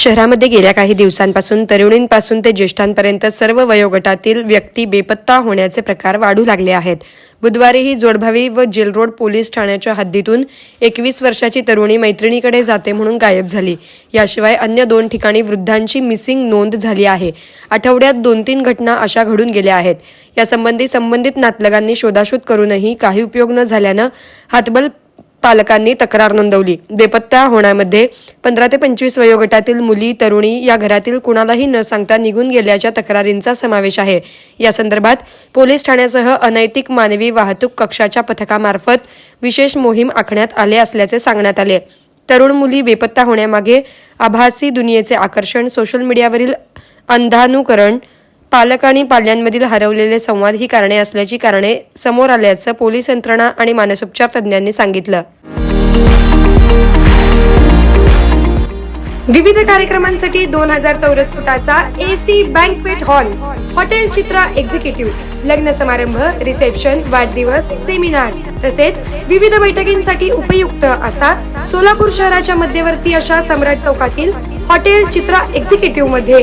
शहरामध्ये गेल्या काही दिवसांपासून तरुणींपासून ते ज्येष्ठांपर्यंत सर्व वयोगटातील व्यक्ती बेपत्ता होण्याचे प्रकार वाढू लागले आहेत. बुधवारीही जोडभावी व जेलरोड पोलीस ठाण्याच्या हद्दीतून एकवीस वर्षाची तरुणी मैत्रिणीकडे जाते म्हणून गायब झाली. याशिवाय अन्य दोन ठिकाणी वृद्धांची मिसिंग नोंद झाली आहे. आठवड्यात दोन तीन घटना अशा घडून गेल्या आहेत. यासंबंधी संबंधित नातलगांनी शोधाशोध करूनही काही उपयोग न झाल्यानं हातबल पालकांनी तक्रार नोंदवली. बेपत्ता होण्यामध्ये पंधरा ते पंचवीस वयोगटातील मुली तरुणी या घरातील कुणालाही न सांगता निघून गेल्याच्या तक्रारींचा समावेश आहे. या संदर्भात पोलीस ठाण्यासह अनैतिक मानवी वाहतूक कक्षाच्या पथकामार्फत विशेष मोहीम आखण्यात आले असल्याचे सांगण्यात आले. तरुण मुली बेपत्ता होण्यामागे आभासी दुनियेचे आकर्षण सोशल मीडियावरील अंधानुकरण पालक आणि पाल्यांमधील हरवलेले संवाद ही कारणे असल्याची कारणे समोर आल्याचं पोलीस यंत्रणा आणि मानसोपचार तज्ज्ञांनी सांगितलं. विविध कार्यक्रमांसाठी दोन हजार चौरस फुटाचा AC banquet hall hotel Chitra executive लग्न समारंभ रिसेप्शन वाढदिवस सेमिनार तसेच विविध बैठकींसाठी उपयुक्त असा सोलापूर शहराच्या मध्यवर्ती अशा सम्राट चौकातील हॉटेल चित्रा एक्झिक्युटिव्हमध्ये